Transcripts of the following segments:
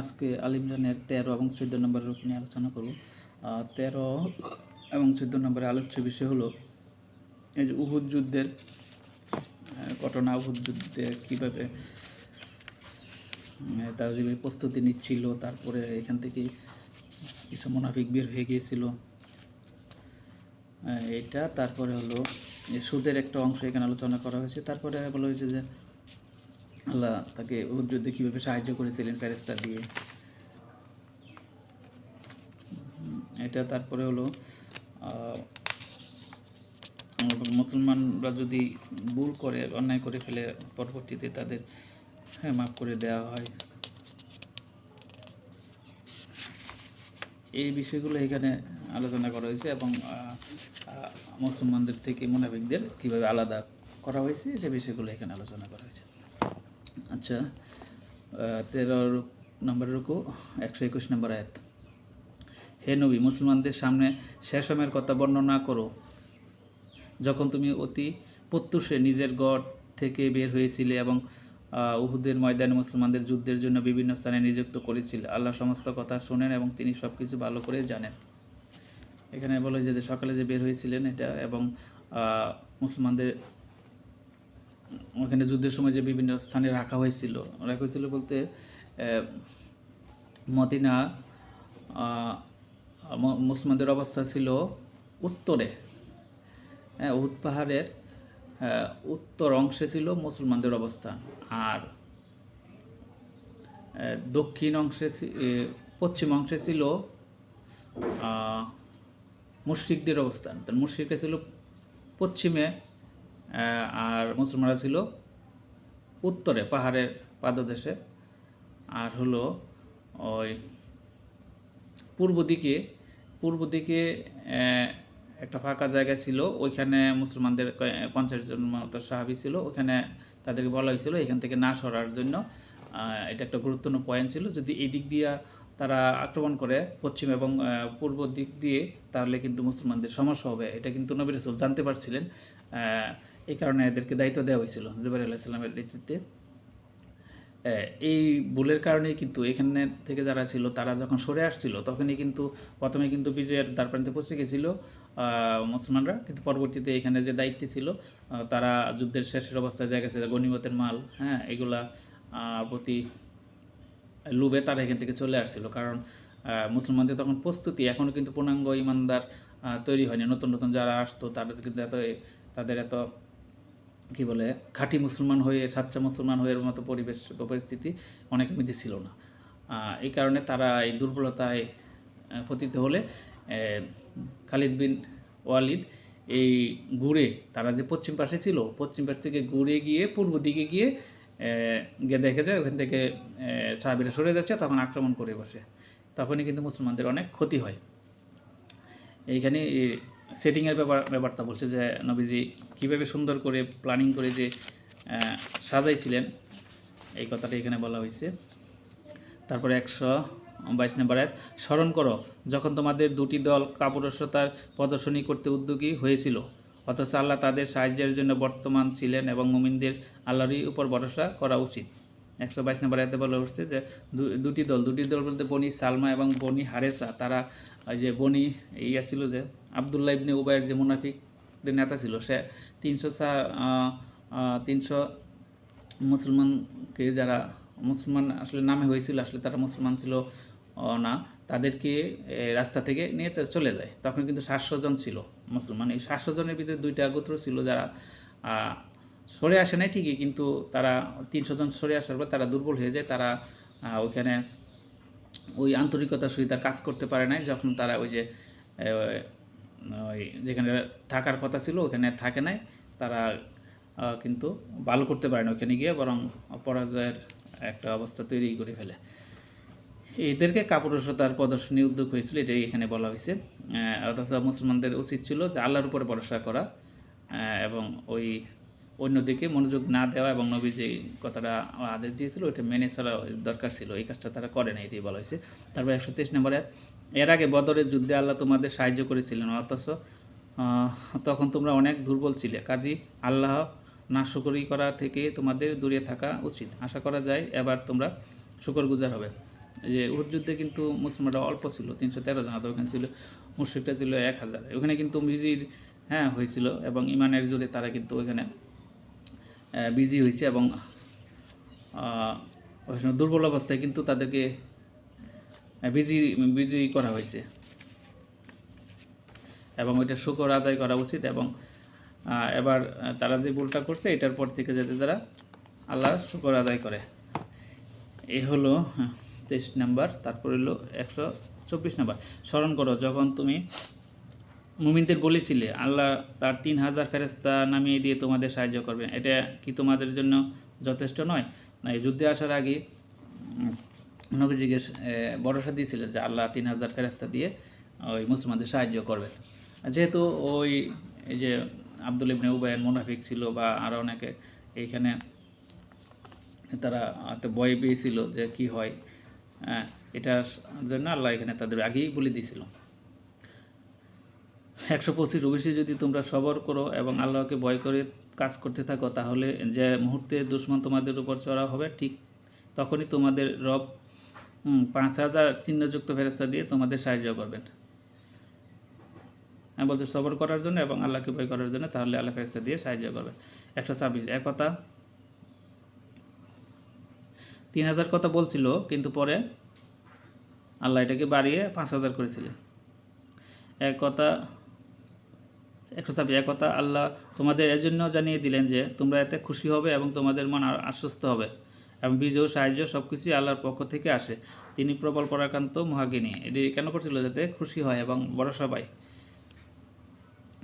আজকে আল ইমরানের তেরো এবং চোদ্দ নম্বরের উপর নিয়ে আলোচনা করব। তেরো এবং চোদ্দ নম্বরের আলোচ্য বিষয় হলো এই যে উহুদ যুদ্ধের ঘটনা, উহুদ যুদ্ধে কীভাবে তারা যেভাবে প্রস্তুতি নিচ্ছিল, তারপরে এখান থেকে কিছু মুনাফিক বের হয়ে গিয়েছিল। এটা, তারপরে হলো সুদের একটা অংশ এখানে আলোচনা করা হয়েছে। তারপরে বলা হয়েছে যে আল্লাহ তাকে উহুদ যুদ্ধে কীভাবে সাহায্য করেছিলেন ফেরেস্তা দিয়ে। এটা তারপরে হলো মুসলমানরা যদি ভুল করে, অন্যায় করে ফেলে, পরবর্তীতে তাদের হ্যাঁ মাফ করে দেওয়া হয়। এই বিষয়গুলো এখানে আলোচনা করা হয়েছে এবং মুসলমানদের থেকে মুনাফিকদের কীভাবে আলাদা করা হয়েছে, সে বিষয়গুলো এখানে আলোচনা করা হয়েছে। আচ্ছা আহ, তেরো নম্বর রুকু একশো একুশ নম্বর আয়াত। হে নবী মুসলমানদের সামনে শেষ সময়ের কথা বর্ণনা করো। যখন তুমি অতি প্রত্যুষে নিজের গড় থেকে বের হয়েছিলে এবং উহুদের ময়দানে মুসলমানদের যুদ্ধের জন্য বিভিন্ন স্থানে নিযুক্ত করেছিলে আল্লাহ সমস্ত কথা শোনেন এবং তিনি সব কিছু ভালো করে জানেন। এখানে বলে যে সকালে যে বের হয়েছিলেন এটা এবং মুসলমানদের ওখানে যুদ্ধের সময় যে বিভিন্ন স্থানে রাখা হয়েছিল রাখা হয়েছিল বলতে মদিনা মুসলমানদের অবস্থা ছিল উত্তরে। হ্যাঁ পাহাড়ের উত্তর অংশে ছিল মুসলমানদের অবস্থান আর দক্ষিণ অংশে পশ্চিম অংশে ছিল মুশরিকদের অবস্থান। মুশরিকরা ছিল পশ্চিমে আর মুসলমানরা ছিল উত্তরে, পাহাড়ের পাদদেশে। আর হলো ওই পূর্ব দিকে পূর্ব দিকে একটা ফাঁকা জায়গা ছিল। ওইখানে মুসলমানদের পঞ্চাশ জন মতো সাহাবি ছিল। ওখানে তাদেরকে বলা হয়েছিল, এখান থেকে না সরার জন্য এটা একটা গুরুত্বপূর্ণ পয়েন্ট ছিল। যদি এই দিক দিয়ে তারা আক্রমণ করে, পশ্চিম এবং পূর্ব দিক দিয়ে, তাহলে কিন্তু মুসলমানদের সমস্যা হবে। এটা কিন্তু নবী রাসূল জানতে পারছিলেন। এই কারণে এদেরকে দায়িত্ব দেওয়া হয়েছিল জুবাইর আলাহ সাল্লামের নেতৃত্বে। এই ভুলের কারণেই কিন্তু এখানে থেকে যারা ছিল, তারা যখন সরে আসছিল, তখনই কিন্তু প্রথমে কিন্তু বিজয়ের দ্বারপ্রান্তে পৌঁছে গেছিল মুসলমানরা। কিন্তু পরবর্তীতে এখানে যে দায়িত্বে ছিল তারা যুদ্ধের শেষের অবস্থায় জায়গা ছিল, গণিমতের মাল হ্যাঁ এগুলা প্রতি লুবে তারা এখান থেকে চলে আসছিল। কারণ মুসলমানদের তখন প্রস্তুতি এখনও কিন্তু পূর্ণাঙ্গ ইমানদার তৈরি হয়নি। নতুন নতুন যারা আসতো, তাদের কিন্তু এত, তাদের এত কি বলে, খাঁটি মুসলমান হয়ে, সাচ্চা মুসলমান হয়ে এর মতো পরিবেশ পরিস্থিতি অনেক মধ্যে ছিল না। এই কারণে তারা এই দুর্বলতায় পতিত হলে খালিদ বিন ওয়ালিদ এই ঘুরে তারা যে পশ্চিম পাশে ছিল, পশ্চিম পাশ থেকে ঘুরে গিয়ে, পূর্ব দিকে গিয়ে গিয়ে দেখে যায়, ওখান থেকে সাহাবিরা সরে যাচ্ছে, তখন আক্রমণ করে বসে। তখনই কিন্তু মুসলমানদের অনেক ক্ষতি হয়। এইখানে সেটিংয়ের ব্যাপার, ব্যাপারটা বলছে যে, নবীজি কীভাবে সুন্দর করে প্ল্যানিং করে যে সাজাইছিলেন, এই কথাটা এখানে বলা হয়েছে। তারপরে একশো বাইশ নম্বর এক স্মরণ করো, যখন তোমাদের দুটি দল কাপুরস্বতার প্রদর্শনী করতে উদ্যোগী হয়েছিল, অথচ আল্লাহ তাদের সাহায্যের জন্য বর্তমান ছিলেন এবং মুমিনদের আল্লাহরই উপর ভরসা করা উচিত। একশো বাইশ নম্বর এতে বলা হচ্ছে যে দুটি দল দুটি দল বলতে বনি সালমা এবং বনি হারেসা, তারা যে বনি ইয়া ছিল যে আবদুল্লাহ ইবনে উবায়ের যে মুনাফিকদের নেতা ছিল, সে তিনশো তিনশো মুসলমানকে যারা মুসলমান আসলে নামে হয়েছিল, আসলে তারা মুসলমান ছিল না, তাদেরকে রাস্তা থেকে নিয়ে চলে যায়। তখন কিন্তু সাতশো জন ছিল মুসলমান। এই সাতশো জনের ভিতরে দুইটা গোত্র ছিল যারা সরে আসে নাই ঠিকই, কিন্তু তারা তিনশো জন সরে আসার পর তারা দুর্বল হয়ে যায়, তারা ওইখানে ওই আন্তরিকতার সহিত কাজ করতে পারে নাই, যখন তারা ওই যে ওই যেখানে থাকার কথা ছিল ওখানে থাকে নাই, তারা কিন্তু ভালো করতে পারে না ওখানে গিয়ে, বরং পরাজয়ের একটা অবস্থা তৈরি করে ফেলে। এদেরকে কাপুরুষতার প্রদর্শনী উদ্যোগ হয়েছিল, এটাই এখানে বলা হয়েছে। অথচ মুসলমানদের উচিত ছিল যে আল্লাহর উপরে ভরসা করা এবং ওই অন্যদিকে মনোযোগ না দেওয়া এবং নবী যে কথাটা আদেশ দিয়েছিল, ওইটা মেনে চলা দরকার ছিল। এই কাজটা তারা করে না এটাই বলা হয়েছে। তারপর একশো তেইশ নম্বরে, এর আগে বদরের যুদ্ধে আল্লাহ তোমাদের সাহায্য করেছিলেন, অথচ তখন তোমরা অনেক দুর্বল ছিলে। কাজী আল্লাহ নাশকরি করা থেকে তোমাদের দূরে থাকা উচিত। আশা করা যায় এবার তোমরা শুকরগুজার হবে। এই যে উহুদ যুদ্ধে কিন্তু মুসলমানরা অল্প ছিল, তিনশো তেরো জন আর ওখানে ছিল মুশ্রিকটা ছিল এক হাজার। ওখানে কিন্তু মিজির হ্যাঁ হয়েছিল এবং ইমানের জোরে তারা কিন্তু ওইখানে বিজি হয়েছে এবং দুর্বল অবস্থায় কিন্তু তাদেরকে বিজি বিজয়ী করা হয়েছে। এবং ওইটা শুকর আদায় করা উচিত এবং এবার তারা যে ভুলটা করছে, এটার পর থেকে যাতে তারা আল্লাহ শুকর আদায় করে। এ হলো তেইশ নাম্বার, তারপর হলো একশো চব্বিশ নাম্বার। স্মরণ করো, যখন তুমি মুমিনদের বলেছিলে আল্লাহ তার তিন হাজার ফেরেস্তা নামিয়ে দিয়ে তোমাদের সাহায্য করবেন। এটা কি তোমাদের জন্য যথেষ্ট নয়? না এই যুদ্ধে আসার আগে নবীজিকে ভরসা দিয়েছিলেন যে আল্লাহ তিন হাজার ফেরেস্তা দিয়ে ওই মুসলমানদের সাহায্য করবেন। যেহেতু ওই এই যে আব্দুল ইবনে উবায়ের মুনাফিক ছিল বা আরও অনেকে এইখানে তারা ভয় পেয়েছিল যে কি হয় হ্যাঁ, এটার জন্য আল্লাহ এখানে তাদের আগেই বলে দিয়েছিল। একশো পঁচিশ অবশ্যই যদি তোমরা সবর করো এবং আল্লাহকে ভয় করে কাজ করতে থাকো, তাহলে যে মুহূর্তে দুশ্মন তোমাদের উপর চড়া হবে, ঠিক তখনই তোমাদের রব পাঁচ হাজার চিহ্নযুক্ত ফেরস্তা দিয়ে তোমাদের সাহায্য করবেন। আমি বলছি সবর করার জন্য এবং আল্লাহকে ভয় করার জন্য, তাহলে আল্লাহ ফেরস্তা দিয়ে সাহায্য করবেন। একশো ছাব্বিশ একতা তিন হাজার কথা বলছিল, কিন্তু পরে আল্লাহ এটাকে বাড়িয়ে পাঁচ হাজার করেছিলেন এক কথা একশো ছাব্বিশ কথা আল্লাহ তোমাদের এজন্য জানিয়ে দিলেন যে তোমরা এতে খুশি হবে এবং তোমাদের মন আশ্বস্ত হবে এবং বিজয় সাহায্য সব কিছুই আল্লাহর পক্ষ থেকে আসে। তিনি প্রবল পরাক্রান্ত মহাগিনী। এটি কেন করছিল? যাতে খুশি হয় এবং ভরসা পায়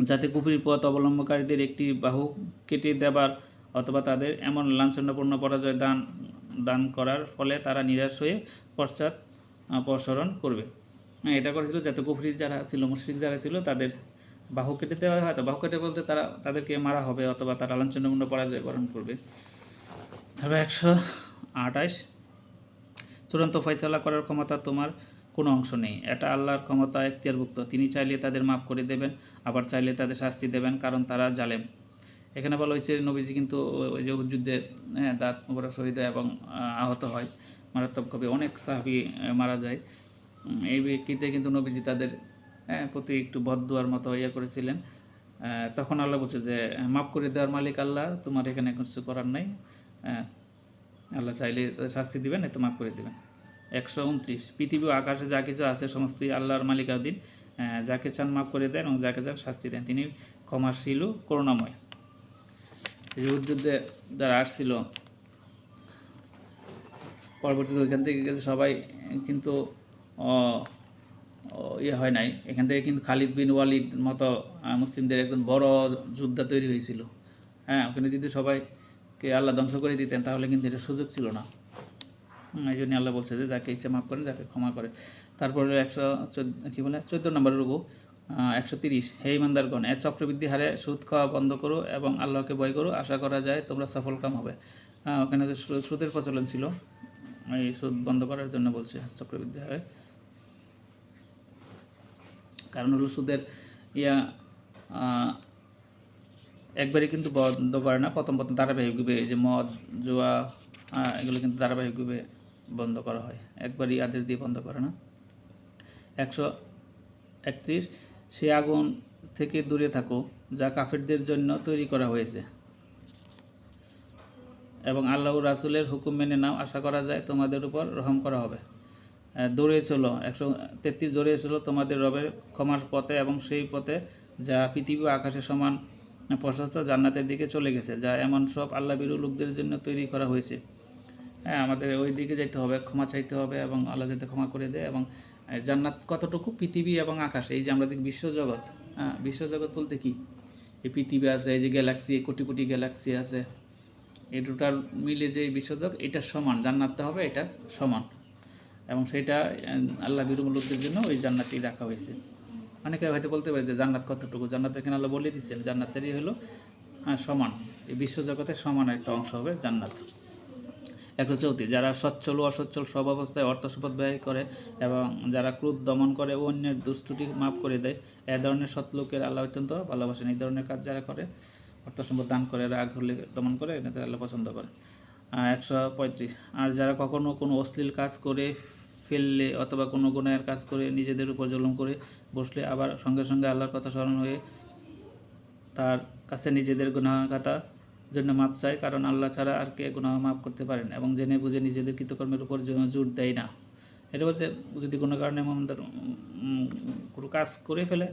যাতে কুপির পথ অবলম্বনকারীদের একটি বাহু কেটে দেবার অথবা তাদের এমন লাঞ্ছনাপূর্ণ পরাজয় দান দান করার ফলে তারা নিরাশ হয়ে পশ্চাৎ প্রসরণ করবে। হ্যাঁ, এটা করেছিল যাতে কুফরির যারা ছিল মুশ্রিক যারা ছিল তাদের বাহু কেটে দেওয়া হয় তো বাহু কেটে বলতে তারা তাদেরকে মারা হবে অথবা তারা লাঞ্ছনাপূর্ণ পরাজয় বরণ করবে। তারপর একশো আঠাশ, চূড়ান্ত ফয়সালা করার ক্ষমতা তোমার কোনো অংশ নেই। এটা আল্লাহর ক্ষমতা এখতিয়ারভুক্ত। তিনি চাইলে তাদের মাফ করে দেবেন, আবার চাইলে তাদের শাস্তি দেবেন, কারণ তারা জালেম। এখানে বলা হয়েছে, নবীজি কিন্তু ওই- ওই যে যুদ্ধে হ্যাঁ দাঁত মোবারক শহীদ হয় এবং আহত হয়। মারাত্মকভাবে অনেক সাহাবি মারা যায়। এই ব্যক্তিতে কিন্তু নবীজি তাদের হ্যাঁ প্রতি একটু বদুয়ার মতো ইয়ে করেছিলেন। তখন আল্লাহ বলছে যে, মাফ করে দেওয়ার মালিক আল্লাহ, তোমার এখানে কিছু করার নাই। আল্লাহ চাইলে শাস্তি দিবেন, এত মাফ করে দেবেন। একশো উনত্রিশ, পৃথিবী আকাশে যা কিছু আছে, সমস্তই আল্লাহর মালিকাধীন যাকে চান মাফ করে দেন এবং যাকে চান শাস্তি দেন, তিনি ক্ষমাশীল ও করুণাময়। যুদ্ধে যারা আসছিল, পরবর্তীতে ওইখান থেকে সবাই, কিন্তু ইয়ে হয় নাই। এখান থেকে কিন্তু খালিদ বিন ওয়ালিদ মতো মুসলিমদের একজন বড় যোদ্ধা তৈরি হয়েছিল। হ্যাঁ ওখানে যদি সবাইকে আল্লাহ ধ্বংস করে দিতেন, তাহলে কিন্তু এটা সুযোগ ছিল না। এই জন্য আল্লাহ বলছে যে, যাকে ইচ্ছা মাফ করেন যাকে ক্ষমা করে। তারপরে একশো চোদ্দ, কী বলে? চোদ্দ নম্বর রুকু একশো তিরিশ। হে ইমানদারগণ, এর চক্রবৃদ্ধি হারে সুদ খাওয়া বন্ধ করো এবং আল্লাহকে বয় করো। আশা করা যায় তোমরা সফল কাম হবে। ওখানে যে সুদের প্রচলন ছিল, এই সুদ বন্ধ করার জন্য বলছে, চক্রবৃদ্ধি হারে। কারণ হলো সুদের ইয়া একবারে কিন্তু বন্ধ করে না, প্রথম প্রথম ধারাবাহিকভাবে এই যে মদ, জোয়া এগুলো কিন্তু ধারাবাহিক ধারাবাহিকভাবে বন্ধ করা হয়, একবারই আদেশ দিয়ে বন্ধ করে না। একশো একত্রিশ, সে আগুন থেকে দূরে থাকো, যা কাফেরদের জন্য তৈরি করা হয়েছে। এবং আল্লাহ রাসুলের হুকুম মেনে নাও, আশা করা যায় তোমাদের উপর রহম করা হবে। দৌড়ে চলো একশো তেত্রিশ চলো তোমাদের রবের ক্ষমার পথে এবং সেই পথে যা পৃথিবী ও আকাশের সমান প্রশস্ত জান্নাতের দিকে চলে গেছে, যা এমন সব আল্লাহ বিরু লোকদের জন্য তৈরি করা হয়েছে। হ্যাঁ আমাদের ওই দিকে যাইতে হবে, ক্ষমা চাইতে হবে এবং আল্লাহ যাতে ক্ষমা করে দেয় এবং জান্নাত কতটুকু? পৃথিবী এবং আকাশ, এই যে আমরা দেখি বিশ্বজগৎ হ্যাঁ বিশ্বজগৎ বলতে কি? এই পৃথিবী আছে, এই যে গ্যালাক্সি কোটি কোটি গ্যালাক্সি আছে। এই দুটার মিলে যে বিশ্বজগৎ এটার সমান, জান্নাতটা হবে এটার সমান। এবং সেটা আল্লাহ বিরুমূলকদের জন্য ওই জান্নাতই রাখা হয়েছে। অনেকে হয়তো বলতে পারে যে জান্নাত কতটুকু? জান্নাত এখানে আল্লাহ বলে দিচ্ছেন জান্নাতেরই হলো হ্যাঁ, সমান। এই বিশ্বজগতের সমান একটা অংশ হবে জান্নাত। একশো চৌত্রিশ যারা সচ্ছল ও অসচ্ছল সব অবস্থায় অর্থ সম্পদ ব্যয় করে এবং যারা ক্রোধ দমন করে ও অন্যের দুষ্টুটি মাফ করে দেয় এ ধরনের সৎ লোকের আল্লাহ অত্যন্ত ভালোবাসেন। এই ধরনের কাজ যারা করে অর্থ সম্পদ দান করে রাগ হলে দমন করে এনাদের আল্লাহ পছন্দ করে। একশো পঁয়ত্রিশ। আর যারা কখনো কোনো অশ্লীল কাজ করে ফেললে অথবা কোনো গুণের কাজ করে নিজেদের উপর জুলুম করে বসলে আবার সঙ্গে সঙ্গে আল্লাহর কথা স্মরণ হয়ে তার কাছে নিজেদের খাতা জন্য মাপ চায়, কারণ আল্লাহ ছাড়া আর কে গুনাহ মাপ করতে পারেন এবং জেনে বুঝে নিজেদের কৃতকর্মের উপর জোর দেয় না। এটা বলছে যদি কোনো কারণে মোহাম্মদের কোনো কাজ করে ফেলে,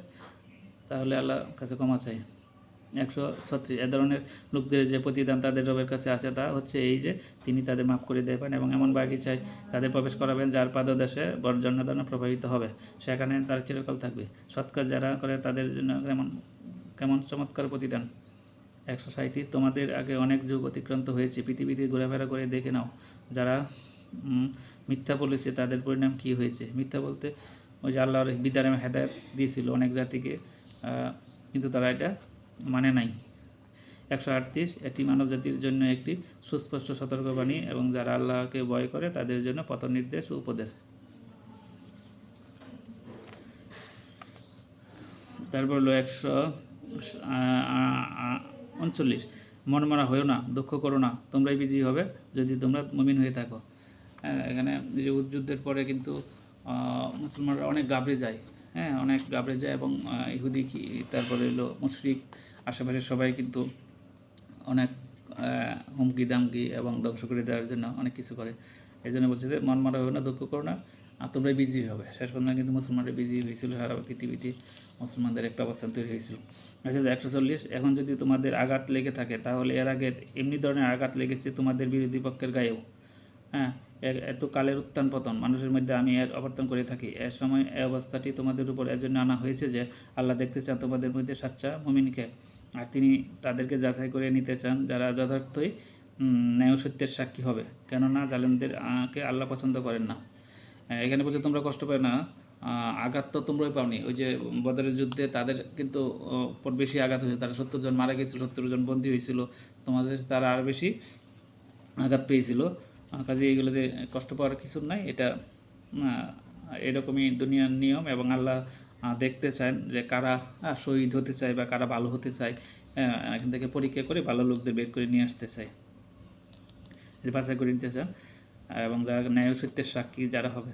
তাহলে আল্লাহ কাছে ক্ষমা চাই একশো ছত্রিশ। এ ধরনের লোকদের যে প্রতিদান তাদের রবের কাছে আছে তা হচ্ছে এই যে তিনি তাদের মাফ করে দেবেন এবং এমন বাগিচায় তাদের প্রবেশ করাবেন যার পাদদেশে বর্জন্য প্রভাবিত হবে। সেখানে তার চিরকাল থাকবে। সৎকার যারা করে তাদের জন্য কেমন কেমন চমৎকার প্রতিদান। একশো সাঁত্রিশ তোমাদের আগে অনেক যুগ অতিক্রান্ত হয়েছে। পৃথিবীতে ঘোরাফেরা করে দেখে নাও। যারা মিথ্যা বলেছে তাদের পরিণাম কি হয়েছে? মিথ্যা বলতে ওই যে আল্লাহর বিদ্যারামে হেদায়ত দিয়েছিল অনেক জাতিকে। কিন্তু তারা এটা মানে নাই। একশো আটত্রিশ এটি মানব জাতির জন্য একটি সুস্পষ্ট সতর্কবাণী এবং যারা আল্লাহকে ভয় করে তাদের জন্য পথ নির্দেশ উপদেশ। তারপর হলো একশো উনচল্লিশ। মন মারা হয়েও না, দুঃখ করো না, তোমরাই বিজয়ী হবে যদি তোমরা মমিন হয়ে থাকো। এখানে যে যুদ্ধের পরে কিন্তু মুসলমানরা অনেক গাবড়ে যায়। হ্যাঁ অনেক গাবড়ে যায় এবং ইহুদি কি, তারপরে হলো মুশরিক, আশেপাশে সবাই কিন্তু অনেক হুমকি দামকি এবং ধ্বংস করে দেওয়ার জন্য অনেক কিছু করে। এই জন্য বলছে যে মন মারা হবে না, দুঃখ করো না, আর তোমরাই বিজয়ী হবে। শেষ পর্যন্ত কিন্তু মুসলমানরা বিজি হয়েছিল, সারা পৃথিবীতে মুসলমানদের একটা অবস্থান তৈরি হয়েছিল। আচ্ছা একশো চল্লিশ, এখন যদি তোমাদের আঘাত লেগে থাকে, তাহলে এর আগে এমনি ধরনের আঘাত লেগেছে তোমাদের বিরোধী পক্ষের গায়েও? হ্যাঁ এত কালের উত্থান পতন মানুষের মধ্যে আমি এর অবর্তন করে থাকি। এ সময় এই অবস্থাটি তোমাদের উপর এজন্য আনা হয়েছে যে আল্লাহ দেখতে চান তোমাদের মধ্যে সাচ্চা মুমিনকে। আর তিনি তাদেরকে যাচাই করে নিতে চান যারা যথার্থই ন্যায় সত্যের সাক্ষী হবে। কেননা জালেমদের আহ, কে আল্লাহ পছন্দ করেন না। এখানে বলছে তোমরা কষ্ট পাবে না আঘাত তো তোমরাই পাওনি। ওই যে বদরের যুদ্ধে তাদের কিন্তু উপর বেশি আঘাত হয়েছে। তারা সত্তর জন মারা গেছিল সত্তর জন বন্দী হয়েছিল। তোমাদের তারা আর বেশি আঘাত পেয়েছিল। কাজে এগুলোতে কষ্ট পাওয়ার কিছু নাই। এটা এরকমই দুনিয়ার নিয়ম এবং আল্লাহ দেখতে চান যে কারা শহীদ হতে চায় বা কারা ভালো হতে চায় এখান থেকে পরীক্ষা করে ভালো লোকদের বের করে নিয়ে আসতে চায়। বাছাই করে নিতে চান, এবং যারা ন্যায় সত্যের সাক্ষী, যারা হবে।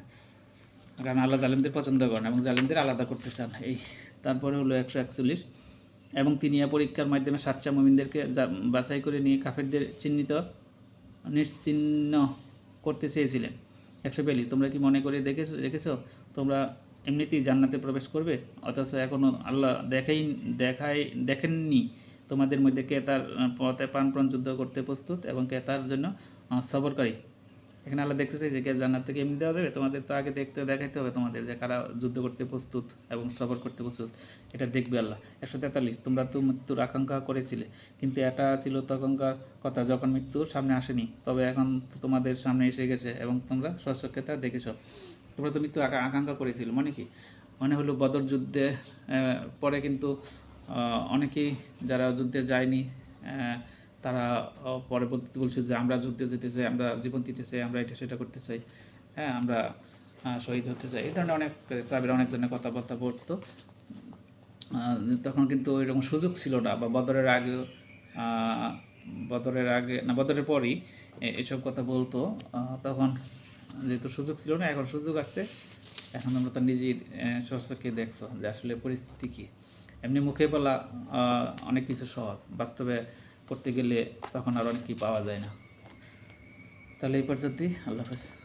কারণ আল্লাহ জালিমদের পছন্দ করেন এবং জালিমদের আলাদা করতে চান। এই, তারপরে হলো একশো একচল্লিশ। এবং তিনি পরীক্ষার মাধ্যমে সাচ্চা মমিনদেরকে বাছাই করে নিয়ে কাফেরদের চিহ্নিত নিশ্চিহ্ন করতে চেয়েছিলেন। একশো বিয়াল্লিশ, তোমরা কি মনে করে দেখেছ, রেখেছো? তোমরা এমনিতেই জান্নাতে প্রবেশ করবে? অথচ এখনও আল্লাহ দেখাই দেখাই, দেখেননি তোমাদের মধ্যে কে তার পথে প্রাণপ্রাণ যুদ্ধ করতে প্রস্তুত এবং কে তার জন্য সবরকারী। এখানে আল্লাহ দেখতে চাইছে কে জান্নাত থেকে এমনি দেওয়া যাবে। তোমাদের তো আগে দেখতে দেখাইতে হবে তোমাদের যে কারা যুদ্ধ করতে প্রস্তুত এবং সফর করতে প্রস্তুত। এটা দেখবে আল্লাহ। একশো তেতাল্লিশ। তোমরা তো মৃত্যুর আকাঙ্ক্ষা করেছিলে। কিন্তু এটা ছিল তখনকার কথা যখন মৃত্যু সামনে আসেনি। তবে এখন তোমাদের সামনে এসে গেছে এবং তোমরা স্বচক্ষে তা দেখেছ। তোমরা তো মৃত্যু আকা- আকাঙ্ক্ষা করেছিল। মানে কি? মানে হলো বদর যুদ্ধে পরে কিন্তু অনেকেই যারা যুদ্ধে যায়নি তারা পরবর্তীতে বলছে যে, আমরা যুদ্ধে যেতে চাই, আমরা জীবন দিতে চাই, আমরা এটা সেটা করতে চাই। হ্যাঁ আমরা শহীদ হতে চাই। এই ধরনের অনেক তাদের অনেক ধরনের কথাবার্তা বলতো তখন কিন্তু এরকম সুযোগ ছিল না বা বদরের আগেও বদরের আগে, না, বদরের পরই এসব কথা বলতো। তখন যেহেতু সুযোগ ছিল না, এখন সুযোগ আসছে। এখন আমরা তার নিজেই স্বচক্ষে দেখছ যে আসলে পরিস্থিতি কী। এমনি মুখে বলা অনেক কিছু সহজ। বাস্তবে করতে গেলে তখন আর অনেক কি পাওয়া যায় না। তাহলে এই পর্যন্তই আল্লাহ হাফেজ।